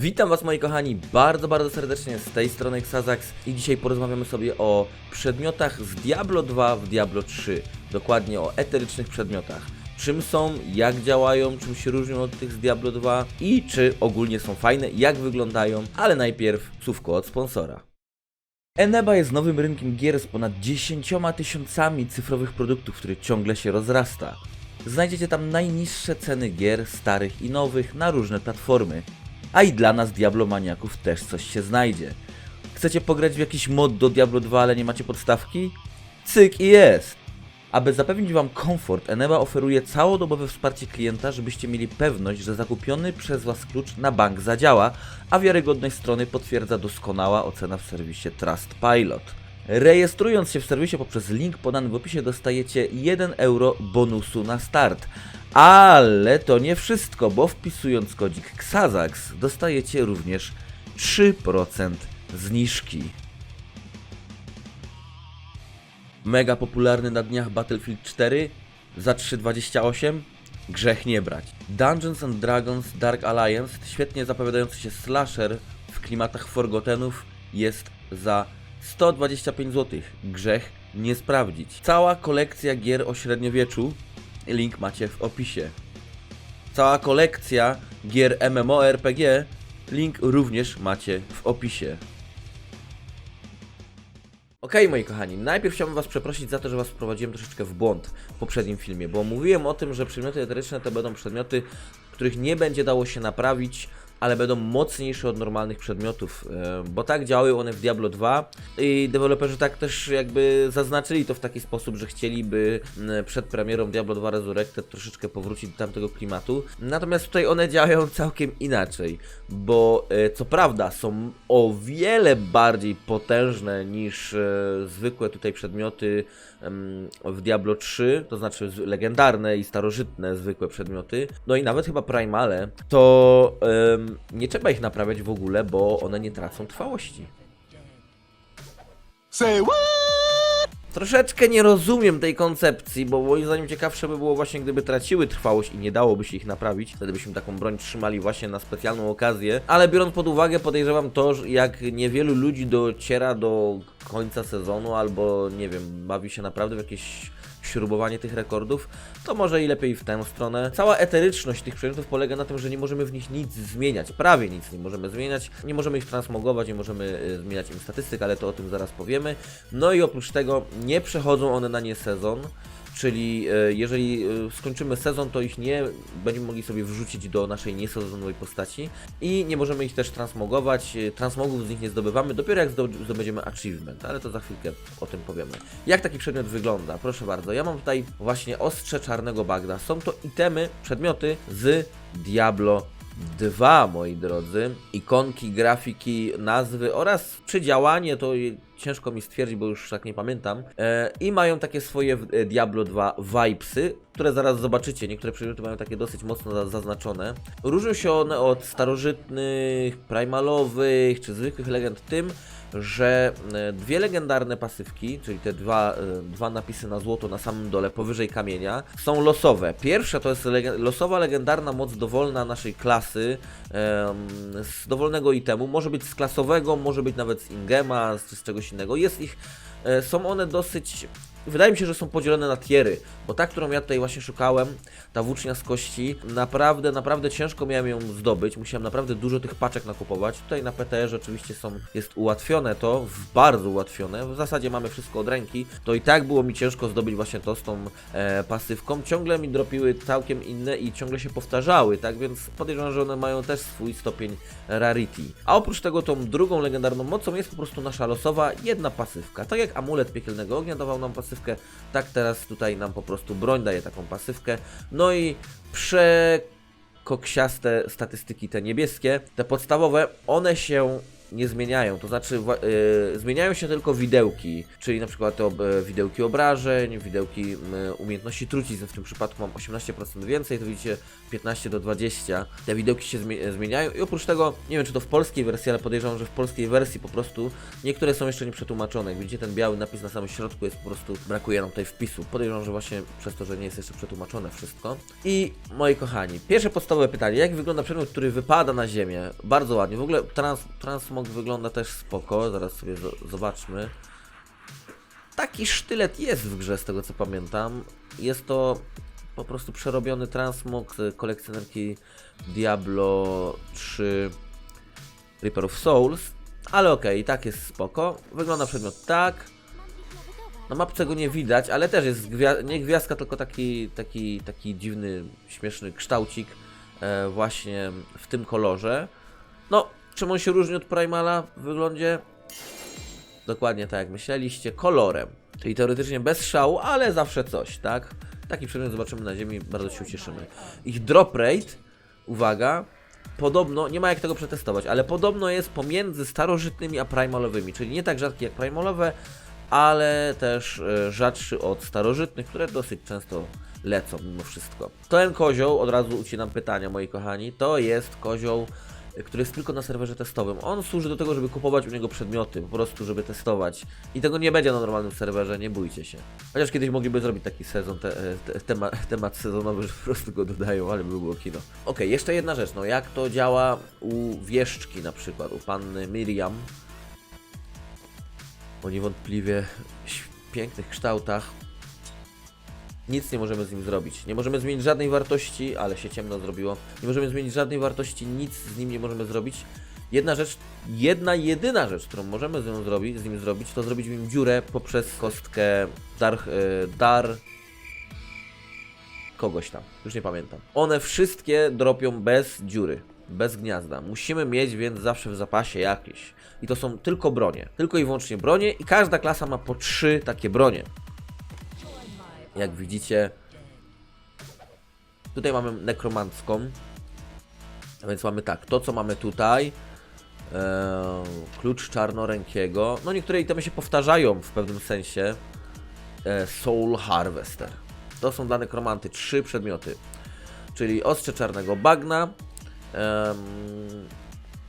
Witam Was moi kochani bardzo, bardzo serdecznie z tej strony Xazax i dzisiaj porozmawiamy sobie o przedmiotach z Diablo 2 w Diablo 3. Dokładnie o eterycznych przedmiotach. Czym są, jak działają, czym się różnią od tych z Diablo 2 i czy ogólnie są fajne, jak wyglądają, ale najpierw słówko od sponsora. Eneba jest nowym rynkiem gier z ponad 10 tysiącami cyfrowych produktów, który ciągle się rozrasta. Znajdziecie tam najniższe ceny gier, starych i nowych, na różne platformy. A i dla nas Diablomaniaków też coś się znajdzie. Chcecie pograć w jakiś mod do Diablo 2, ale nie macie podstawki? Cyk i jest! Aby zapewnić Wam komfort, Eneba oferuje całodobowe wsparcie klienta, żebyście mieli pewność, że zakupiony przez Was klucz na bank zadziała, a wiarygodność strony potwierdza doskonała ocena w serwisie Trustpilot. Rejestrując się w serwisie poprzez link podany w opisie dostajecie 1 euro bonusu na start. Ale to nie wszystko, bo wpisując kodzik XAZAX dostajecie również 3% zniżki. Mega popularny na dniach Battlefield 4 za 3,28 grzech nie brać. Dungeons and Dragons Dark Alliance, świetnie zapowiadający się slasher w klimatach Forgottenów jest za 125 zł. Grzech nie sprawdzić. Cała kolekcja gier o średniowieczu, link macie w opisie. Cała kolekcja gier MMORPG, link również macie w opisie. Okej, moi kochani, najpierw chciałbym Was przeprosić za to, że Was wprowadziłem troszeczkę w błąd w poprzednim filmie, bo mówiłem o tym, że przedmioty eteryczne to będą przedmioty, których nie będzie dało się naprawić, ale będą mocniejsze od normalnych przedmiotów, e, bo tak działają one w Diablo 2 i deweloperzy tak też jakby zaznaczyli to w taki sposób, że chcieliby przed premierą Diablo 2 Resurrected troszeczkę powrócić do tamtego klimatu. Natomiast tutaj one działają całkiem inaczej, bo e, co prawda są o wiele bardziej potężne niż e, zwykłe tutaj przedmioty w Diablo 3, to znaczy legendarne i starożytne zwykłe przedmioty, no i nawet chyba Primale, to em, nie trzeba ich naprawiać w ogóle, bo one nie tracą trwałości. Say what? Troszeczkę nie rozumiem tej koncepcji, bo moim zdaniem ciekawsze by było właśnie gdyby traciły trwałość i nie dałoby się ich naprawić. Wtedy byśmy taką broń trzymali właśnie na specjalną okazję. Ale biorąc pod uwagę, podejrzewam to, jak niewielu ludzi dociera do końca sezonu albo nie wiem, bawi się naprawdę w jakieś śrubowanie tych rekordów, to może i lepiej w tę stronę. Cała eteryczność tych przedmiotów polega na tym, że nie możemy w nich nic zmieniać, prawie nic nie możemy zmieniać, nie możemy ich transmogować, nie możemy y, zmieniać im statystyk, ale to o tym zaraz powiemy. No i oprócz tego nie przechodzą one na nie sezon, czyli e, jeżeli e, skończymy sezon, to ich nie będziemy mogli sobie wrzucić do naszej niesezonowej postaci i nie możemy ich też transmogować, e, transmogów z nich nie zdobywamy, dopiero jak zdob- zdobędziemy achievement, ale to za chwilkę o tym powiemy. Jak taki przedmiot wygląda? Proszę bardzo, ja mam tutaj właśnie ostrze czarnego bagna, są to itemy, przedmioty z Diablo 2, moi drodzy. Ikonki, grafiki, nazwy oraz przydziałanie to je- ciężko mi stwierdzić, bo już tak nie pamiętam. E, I mają takie swoje e, Diablo 2 vibesy, które zaraz zobaczycie. Niektóre przedmioty mają takie dosyć mocno za- zaznaczone. Różnią się one od starożytnych, primalowych czy zwykłych legend tym, że e, dwie legendarne pasywki, czyli te dwa, e, dwa napisy na złoto na samym dole powyżej kamienia, są losowe. Pierwsza to jest losowa legendarna moc dowolna naszej klasy em, z dowolnego itemu. Może być z klasowego, może być nawet z ingema, z czegoś innego. Jest ich, e, są one dosyć. Wydaje mi się, że są podzielone na tiery, bo ta, którą ja tutaj właśnie szukałem, ta włócznia z kości, naprawdę, naprawdę ciężko miałem ją zdobyć. Musiałem naprawdę dużo tych paczek nakupować. Tutaj na PTR oczywiście są, jest ułatwione to, bardzo ułatwione. W zasadzie mamy wszystko od ręki. To i tak było mi ciężko zdobyć właśnie to z tą e, pasywką. Ciągle mi dropiły całkiem inne i ciągle się powtarzały, tak więc podejrzewam, że one mają też swój stopień rarity. A oprócz tego tą drugą legendarną mocą jest po prostu nasza losowa jedna pasywka. Tak jak amulet piekielnego ognia dawał nam pasywkę, tak teraz tutaj nam po prostu broń daje taką pasywkę. No i prze koksiaste statystyki te niebieskie, te podstawowe, one się nie zmieniają, to znaczy e, zmieniają się tylko widełki, czyli na przykład to e, widełki obrażeń, widełki m, umiejętności trucizn, w tym przypadku mam 18% więcej, to widzicie 15 do 20, te widełki się zmie- zmieniają i oprócz tego, nie wiem czy to w polskiej wersji, ale podejrzewam, że w polskiej wersji po prostu niektóre są jeszcze nie przetłumaczone, jak widzicie ten biały napis na samym środku jest po prostu, brakuje nam tutaj wpisu, podejrzewam, że właśnie przez to, że nie jest jeszcze przetłumaczone wszystko. I moi kochani, pierwsze podstawowe pytanie, jak wygląda przedmiot, który wypada na ziemię? Bardzo ładnie, w ogóle trans, transmog wygląda też spoko, zaraz sobie zo- zobaczmy. Taki sztylet jest w grze, z tego co pamiętam. Jest to po prostu przerobiony transmog z kolekcjonerki Diablo 3 Reaper of Souls. Ale okej, i tak jest spoko. Wygląda przedmiot tak. Na mapce go nie widać, ale też jest gwia- nie gwiazdka, tylko taki, taki, taki dziwny, śmieszny kształcik e, właśnie w tym kolorze. No, czym on się różni od Primala w wyglądzie? Dokładnie tak jak myśleliście, kolorem. Czyli teoretycznie bez szału, ale zawsze coś, tak? Taki przedmiot zobaczymy na ziemi, bardzo się ucieszymy. Ich drop rate, uwaga, podobno, nie ma jak tego przetestować, ale podobno jest pomiędzy starożytnymi a primalowymi, czyli nie tak rzadki jak primalowe, ale też e, rzadszy od starożytnych, które dosyć często lecą mimo wszystko. Ten kozioł, od razu ucinam pytania moi kochani, to jest kozioł, który jest tylko na serwerze testowym. On służy do tego, żeby kupować u niego przedmioty, po prostu żeby testować. I tego nie będzie na normalnym serwerze, nie bójcie się. Chociaż kiedyś mogliby zrobić taki sezon, te, e, te, tema, temat sezonowy, że po prostu go dodają, ale by było kino. Okej, jeszcze jedna rzecz, no jak to działa u wieszczki na przykład, u panny Miriam, o niewątpliwie pięknych kształtach. Nic nie możemy z nim zrobić. Nie możemy zmienić żadnej wartości, ale się ciemno zrobiło. Nie możemy zmienić żadnej wartości, nic z nim nie możemy zrobić. Jedna rzecz, jedna jedyna rzecz, którą możemy z, nią zrobić, z nim zrobić, to zrobić w nim dziurę poprzez kostkę dar, e, dar kogoś tam. Już nie pamiętam. One wszystkie dropią bez dziury, bez gniazda. Musimy mieć więc zawsze w zapasie jakieś. I to są tylko bronie. Tylko i wyłącznie bronie i każda klasa ma po trzy takie bronie. Jak widzicie, tutaj mamy nekromancką. A więc mamy tak, to co mamy tutaj. e, klucz czarnorękiego. No niektóre itemy się powtarzają w pewnym sensie. E, Soul Harvester. To są dla nekromanty trzy przedmioty. Czyli ostrze czarnego bagna. em,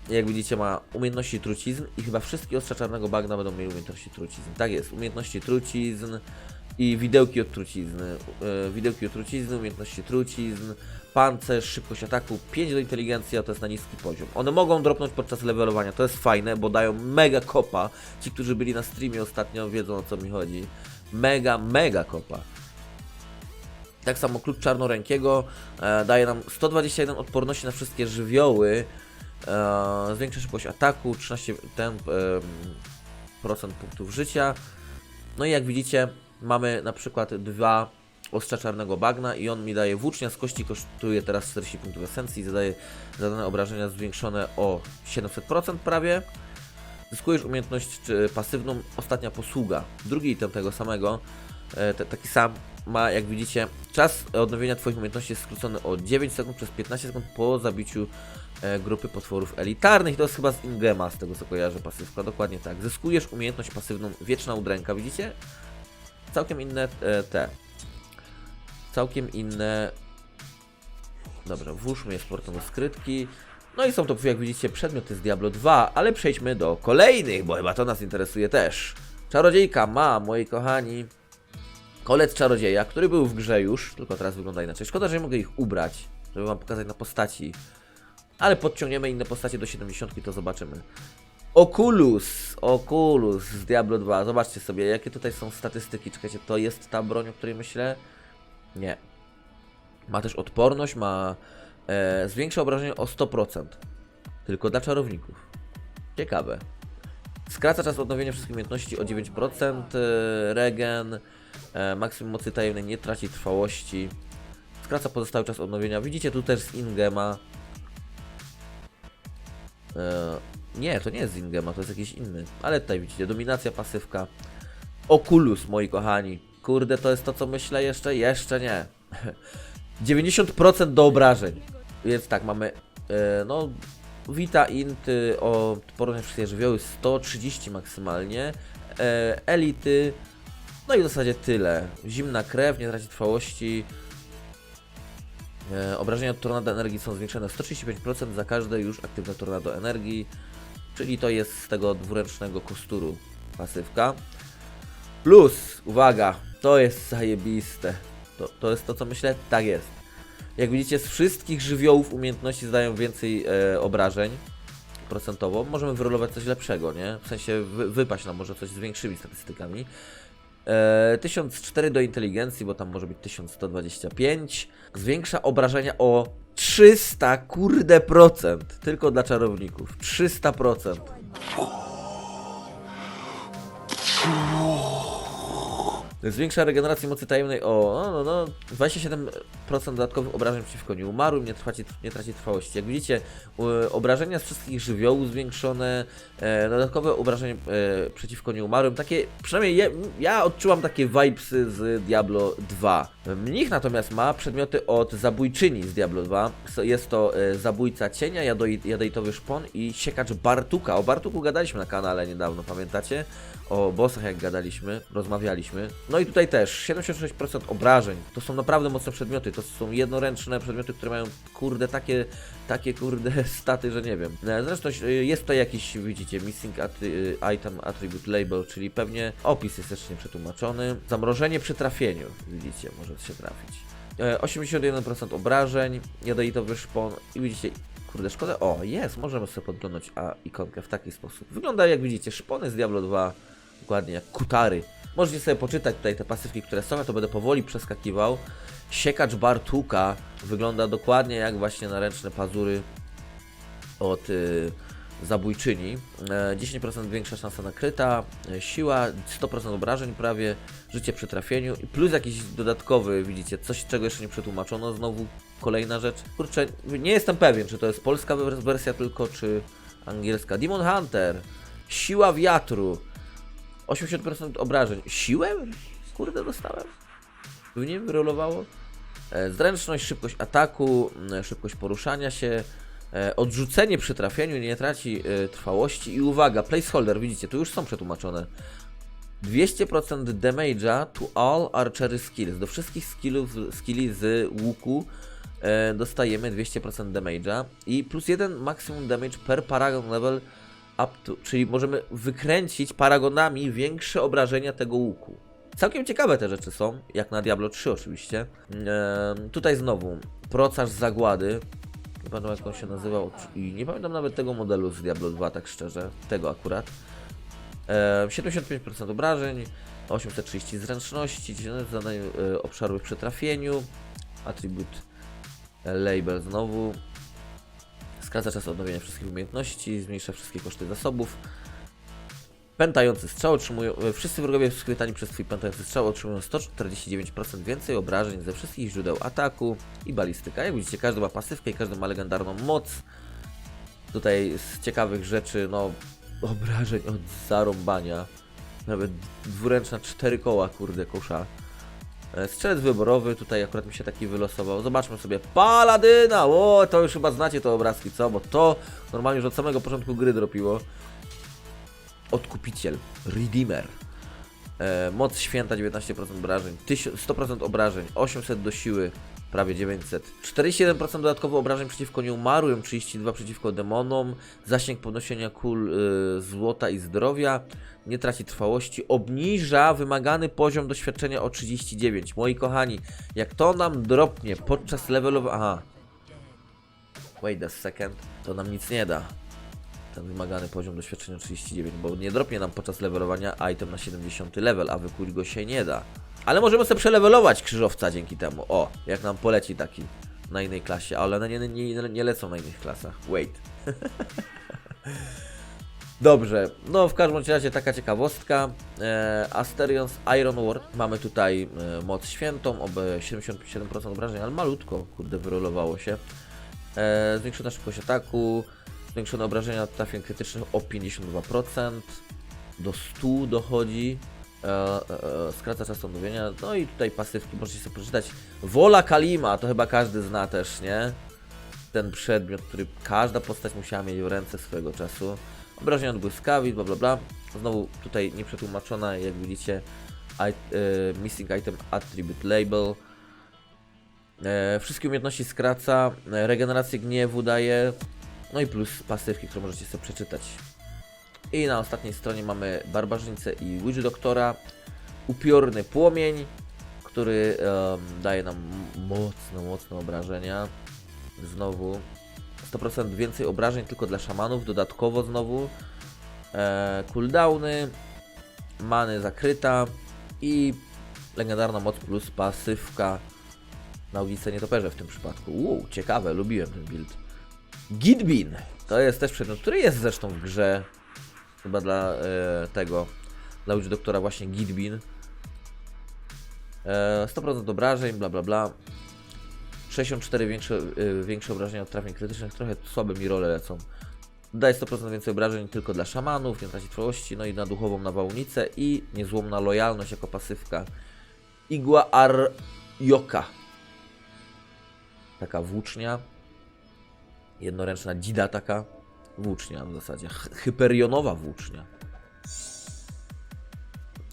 jak widzicie ma umiejętności trucizn i chyba wszystkie ostrza czarnego bagna będą mieli umiejętności trucizn. Tak jest, umiejętności trucizn i widełki od trucizny. E, widełki od trucizny, umiejętności trucizn, pancerz, szybkość ataku, 5 do inteligencji, a to jest na niski poziom. One mogą dropnąć podczas levelowania, to jest fajne, bo dają mega kopa. Ci, którzy byli na streamie ostatnio wiedzą o co mi chodzi. Mega, mega kopa. Tak samo klucz czarnorękiego e, daje nam 121 odporności na wszystkie żywioły, e, zwiększa szybkość ataku, 13 temp, e, procent punktów życia. No i jak widzicie, mamy na przykład dwa ostrza czarnego bagna i on mi daje włócznia z kości, kosztuje teraz 40 punktów esencji, zadaje zadane obrażenia zwiększone o 700% prawie. Zyskujesz umiejętność pasywną ostatnia posługa. Drugi item tego samego, e, te, taki sam, ma jak widzicie czas odnowienia Twoich umiejętności jest skrócony o 9 sekund przez 15 sekund po zabiciu e, grupy potworów elitarnych. To jest chyba z Ingema, z tego co kojarzę pasywka. Dokładnie tak. Zyskujesz umiejętność pasywną Wieczna Udręka, widzicie? Całkiem inne e, te. Całkiem inne. Dobra, włóżmy je z portem do skrytki. No i są to, jak widzicie, przedmioty z Diablo 2, ale przejdźmy do kolejnych, bo chyba to nas interesuje też. Czarodziejka ma, moi kochani, kolec czarodzieja, który był w grze już, tylko teraz wygląda inaczej. Szkoda, że nie mogę ich ubrać, żeby wam pokazać na postaci. Ale podciągniemy inne postacie do 70 to zobaczymy. Oculus, Oculus z Diablo 2. Zobaczcie sobie, jakie tutaj są statystyki. Czekajcie, to jest ta broń, o której myślę? Nie. Ma też odporność, ma e, zwiększa obrażenie o 100%. Tylko dla czarowników. Ciekawe. Skraca czas odnowienia wszystkich umiejętności o 9%, e, regen, e, maksimum mocy tajemnej nie traci trwałości, skraca pozostały czas odnowienia. Widzicie tu też z Ingema. E, nie, to nie jest z Ingema, to jest jakiś inny, ale tutaj widzicie, dominacja, pasywka. Oculus, moi kochani. Kurde, to jest to, co myślę jeszcze? Jeszcze nie. 90% do obrażeń. Więc tak, mamy, e, no, Vita Int y, o porównać wszystkie żywioły 130 maksymalnie. E, elity. No i w zasadzie tyle. Zimna krew, nie traci trwałości. E, obrażenia od tornada energii są zwiększone o 135% za każde już aktywne tornado energii. Czyli to jest z tego dwuręcznego kosturu pasywka. Plus, uwaga, to jest zajebiste. To, to jest to, co myślę? Tak jest. Jak widzicie, z wszystkich żywiołów umiejętności zdają więcej e, obrażeń procentowo. Możemy wyrolować coś lepszego, nie? W sensie wy, wypaść nam może coś z większymi statystykami. E, 1004 do inteligencji, bo tam może być 1125. Zwiększa obrażenia o 300 kurde procent. Tylko dla czarowników. 300 procent. Zwiększa regenerację mocy tajemnej o no, no, no, 27% dodatkowych obrażeń przeciwko nieumarłym, nie, nie traci trwałości. Jak widzicie, obrażenia z wszystkich żywiołów zwiększone, e, dodatkowe obrażenia e, przeciwko nieumarłym, takie, przynajmniej ja, ja odczułam takie vibesy z Diablo 2. Mnich natomiast ma przedmioty od zabójczyni z Diablo 2. So- Jest to e, zabójca cienia, jadoi- jadejtowy szpon i siekacz Bartuka. O Bartuku gadaliśmy na kanale niedawno, pamiętacie? O bossach jak gadaliśmy, rozmawialiśmy. No i tutaj też 76% obrażeń. To są naprawdę mocne przedmioty. To są jednoręczne przedmioty, które mają kurde takie, takie kurde staty, że nie wiem. E, Zresztą e, jest tutaj jakiś, widzicie, missing attri- e, item attribute label, czyli pewnie opis jest jeszcze nie przetłumaczony. Zamrożenie przy trafieniu, widzicie, może się trafić. E, 81% obrażeń, jadowitowy szpon i widzicie, kurde szkoda, o jest, możemy sobie podglądać a, ikonkę w taki sposób. Wygląda jak widzicie, szpony z Diablo 2, dokładnie jak kutary. Możecie sobie poczytać tutaj te pasywki, które są, ja to będę powoli przeskakiwał. Siekacz Bartuka wygląda dokładnie jak właśnie na ręczne pazury od y, zabójczyni. E, 10% większa szansa na kryta, e, siła, 100% obrażeń prawie, życie przy trafieniu i plus jakiś dodatkowy, widzicie, coś czego jeszcze nie przetłumaczono, znowu kolejna rzecz. Kurczę, nie jestem pewien, czy to jest polska wers- wersja tylko, czy angielska. Demon Hunter, siła wiatru, 80% obrażeń. Siłę? Kurde, dostałem. By nie wyrolowało? E, Zręczność, szybkość ataku, szybkość poruszania się, e, odrzucenie przy trafieniu nie traci e, trwałości i uwaga, placeholder, widzicie, tu już są przetłumaczone. 200% damage'a to all archery skills. Do wszystkich skillów, skilli z łuku dostajemy 200% damage'a i plus 1 maximum damage per paragon level up to, czyli możemy wykręcić paragonami większe obrażenia tego łuku. Całkiem ciekawe te rzeczy są, jak na Diablo 3 oczywiście. Ehm, tutaj znowu, procarz zagłady. Nie pamiętam jak on się nazywał i nie pamiętam nawet tego modelu z Diablo 2, tak szczerze. Tego akurat. Ehm, 75% obrażeń, 830 zręczności, 10 zadań e, obszarowych przy trafieniu, atribut e, label znowu, skraca czas odnowienia wszystkich umiejętności, zmniejsza wszystkie koszty zasobów. Pętający strzał otrzymują. e, Wszyscy wrogowie schwytani przez twój pętający strzał otrzymują 149% więcej obrażeń ze wszystkich źródeł ataku i balistyka. Jak widzicie, każdy ma pasywkę i każdy ma legendarną moc. Tutaj z ciekawych rzeczy, no, obrażeń od zarąbania. Nawet dwuręczna cztery koła, kurde, kosza. E, Strzelec wyborowy, tutaj akurat mi się taki wylosował. Zobaczmy sobie. Paladyna! O, to już chyba znacie te obrazki, co? Bo to normalnie już od samego początku gry dropiło. Odkupiciel, Redeemer. E, moc święta 19% obrażeń, 1000 100% obrażeń, 800 do siły, prawie 900. 47% dodatkowo obrażeń przeciwko nieumarłym, 32 przeciwko demonom, zasięg podnoszenia kul y, złota i zdrowia, nie traci trwałości, obniża wymagany poziom doświadczenia o 39. Moi kochani, jak to nam dropnie podczas levelowania... Aha. Wait a second. To nam nic nie da ten wymagany poziom doświadczenia 39, bo nie dropnie nam podczas levelowania item na 70 level, a wykuć go się nie da. Ale możemy sobie przelevelować krzyżowca dzięki temu. O, jak nam poleci taki na innej klasie, ale one nie, nie, nie, lecą na innych klasach. Wait. Dobrze, no w każdym razie taka ciekawostka. E, Asterions Iron Ward. Mamy tutaj e, moc świętą, ob 77% obrażeń, ale malutko, kurde, wyrolowało się. E, zwiększona szybkość ataku, zwiększone obrażenia trafień krytycznych o 52%, do 100 dochodzi, skraca czas odnowienia, no i tutaj pasywki możecie sobie przeczytać. Wola Kalima, to chyba każdy zna też, nie? ten przedmiot, który każda postać musiała mieć w ręce swojego czasu. Obrażenia od błyskawic, bla bla bla. Znowu tutaj nieprzetłumaczona, jak widzicie, i, e, Missing Item Attribute Label. E, wszystkie umiejętności skraca, e, regenerację gniewu daje, no i plus pasywki, które możecie sobie przeczytać. I na ostatniej stronie mamy barbarzyńcę i Witch Doktora, upiorny płomień, który em, daje nam mocno, mocne obrażenia. Znowu 100% więcej obrażeń tylko dla szamanów, dodatkowo znowu e, cooldowny, many zakryta i legendarna moc plus pasywka na ognice nietoperze w tym przypadku. Uuu, ciekawe, lubiłem ten build. Gitbin to jest też przedmiot, który jest zresztą w grze chyba dla e, tego, dla Witch Doktora właśnie Gitbin. E, 100% obrażeń, bla bla bla. 64 większe, y, większe obrażenia od trafień krytycznych, trochę słabe mi role lecą. Daje 100% więcej obrażeń tylko dla szamanów, nie traci trwałości, no i na duchową nawałnicę i niezłomna lojalność jako pasywka. Igła Arjoka. Taka włócznia. Jednoręczna dzida taka. Włócznia w zasadzie. Hy- Hyperionowa włócznia.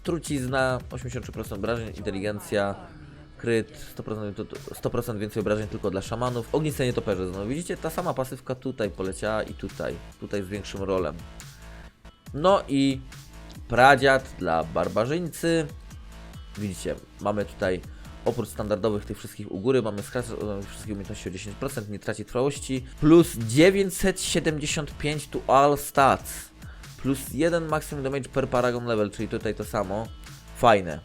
Trucizna, 83% obrażeń, inteligencja, kryt, 100%, to- to- 100% więcej obrażeń tylko dla szamanów. Ogniste nietoperze, no widzicie, ta sama pasywka tutaj poleciała i tutaj, tutaj z większym rolem. No i pradziad dla barbarzyńcy. Widzicie, mamy tutaj oprócz standardowych tych wszystkich u góry, mamy skracać wszystkich umiejętności o 10%, nie traci trwałości, plus 975 to all stats, plus 1 maximum damage per paragon level, czyli tutaj to samo. Fajne.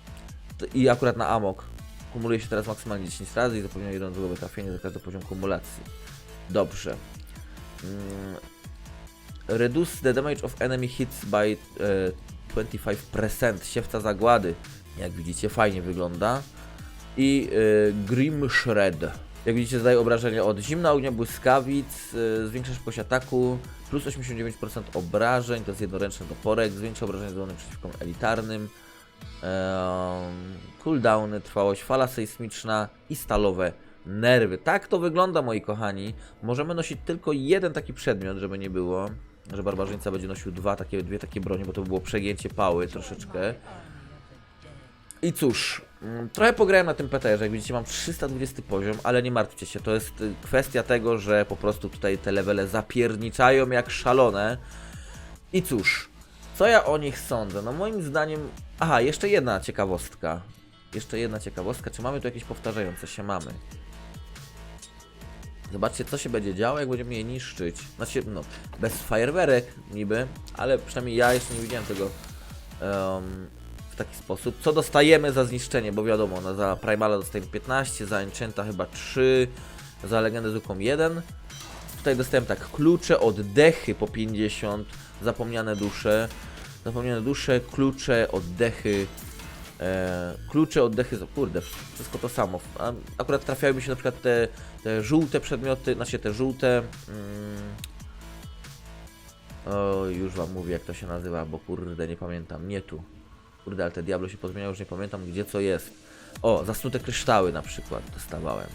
I akurat na amok. Kumuluje się teraz maksymalnie 10 razy i zapewnia jeden odruchowe trafienie za każdy poziom kumulacji. Dobrze. Mm. Reduce the damage of enemy hits by e, 25%. Siewca zagłady. Jak widzicie, fajnie wygląda. I e, Grim Shred. Jak widzicie, zadaje obrażenia od zimna ognia, błyskawic, e, zwiększa szybkość ataku, plus 89% obrażeń, to jest jednoręczny toporek, zwiększa obrażenia zadawane przeciwko elitarnym, cooldowny, trwałość, fala sejsmiczna i stalowe nerwy. Tak to wygląda, moi kochani. Możemy nosić tylko jeden taki przedmiot, żeby nie było, że barbarzyńca będzie nosił dwa takie, dwie takie bronie, bo to by było przegięcie pały troszeczkę. I cóż, mm, trochę pograłem na tym PTR-ze, jak widzicie mam 320 poziom, ale nie martwcie się, to jest y, kwestia tego, że po prostu tutaj te levele zapierniczają jak szalone. I cóż, co ja o nich sądzę? No moim zdaniem... Aha, jeszcze jedna ciekawostka. Jeszcze jedna ciekawostka, czy mamy tu jakieś powtarzające się? Mamy. Zobaczcie, co się będzie działo, jak będziemy je niszczyć. Znaczy, no, bez fajerwerek niby, ale przynajmniej ja jeszcze nie widziałem tego em, w taki sposób. Co dostajemy za zniszczenie? Bo wiadomo, no, za Primala dostajemy 15, za Enchanta chyba 3, za Legendę zwykłą 1. Tutaj dostałem tak klucze, oddechy po 50, zapomniane dusze, zapomniane dusze, klucze, oddechy, e, klucze, oddechy, kurde, wszystko to samo. A akurat trafiały mi się na przykład te, te żółte przedmioty, znaczy te żółte, mm, o, już wam mówię jak to się nazywa, bo kurde, nie pamiętam, nie tu. Kurde, ale te Diablo się pozmieniało, już nie pamiętam gdzie co jest. O, zasnute kryształy na przykład dostawałem.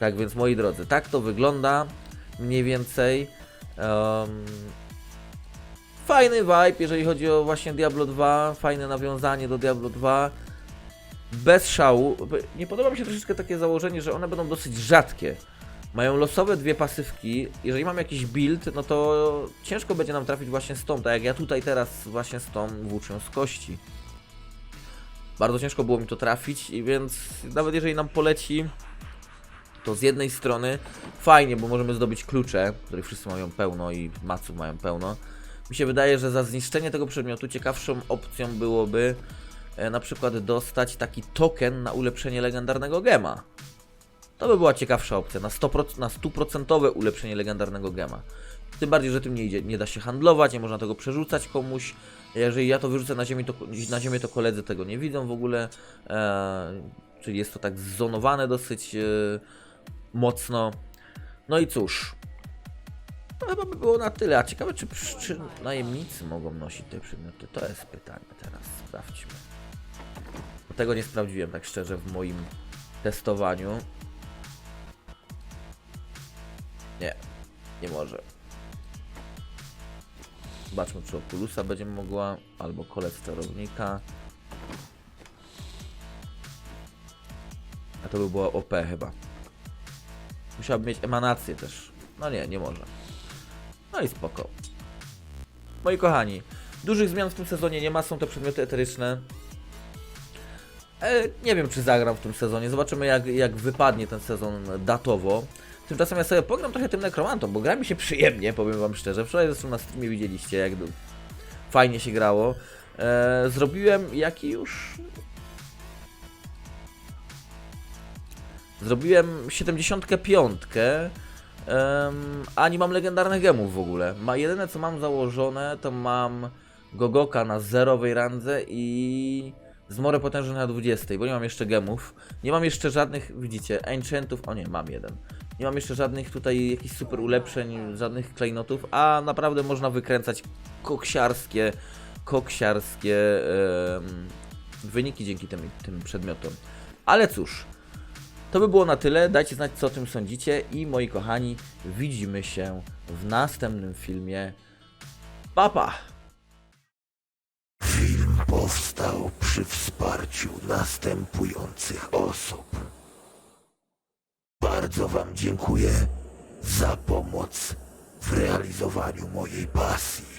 Tak więc moi drodzy, tak to wygląda mniej więcej. Em, fajny vibe, jeżeli chodzi o właśnie Diablo 2, fajne nawiązanie do Diablo 2. Bez szału. Nie podoba mi się troszeczkę takie założenie, że one będą dosyć rzadkie. Mają losowe dwie pasywki. Jeżeli mam jakiś build, no to ciężko będzie nam trafić właśnie z tą, tak jak ja tutaj teraz właśnie z tą włócznią z kości. Bardzo ciężko było mi to trafić, więc nawet jeżeli nam poleci, to z jednej strony fajnie, bo możemy zdobyć klucze, których wszyscy mają pełno i maców mają pełno. Mi się wydaje, że za zniszczenie tego przedmiotu ciekawszą opcją byłoby e, na przykład dostać taki token na ulepszenie legendarnego gema. To by była ciekawsza opcja, na 100%, na 100% ulepszenie legendarnego gema. Tym bardziej, że tym nie, idzie, nie da się handlować, nie można tego przerzucać komuś. Jeżeli ja to wyrzucę na ziemię, to, na ziemię, to koledzy tego nie widzą w ogóle. E, czyli jest to tak zonowane dosyć e, mocno. No i cóż. To chyba by było na tyle. A ciekawe, czy, czy najemnicy mogą nosić te przedmioty? To jest pytanie teraz. Sprawdźmy. Bo tego nie sprawdziłem tak szczerze w moim testowaniu. Nie może. Zobaczmy, czy Oculusa będzie mogła, albo kolec czarownika. A to by była OP chyba. Musiałaby mieć emanację też. No nie, nie może. No i spoko. Moi kochani, dużych zmian w tym sezonie nie ma, są to przedmioty eteryczne. E, nie wiem, czy zagram w tym sezonie. Zobaczymy, jak, jak wypadnie ten sezon datowo. Tymczasem ja sobie pogram trochę tym nekromantą, bo gra mi się przyjemnie, powiem wam szczerze. Wczoraj zresztą na streamie widzieliście, jak fajnie się grało. E, zrobiłem jaki już. Zrobiłem 75. em, a nie mam legendarnych gemów w ogóle. Ma, jedyne co mam założone to mam Gogoka na zerowej randze i Zmorę potężną na 20, bo nie mam jeszcze gemów. Nie mam jeszcze żadnych, widzicie, enchantów. O nie, mam jeden. Nie mam jeszcze żadnych tutaj jakichś super ulepszeń, żadnych klejnotów, a naprawdę można wykręcać koksiarskie, koksiarskie em, wyniki dzięki tym, tym przedmiotom. Ale cóż, to by było na tyle. Dajcie znać, co o tym sądzicie. I moi kochani, widzimy się w następnym filmie. Papa! Pa. Film powstał przy wsparciu następujących osób. Bardzo Wam dziękuję za pomoc w realizowaniu mojej pasji.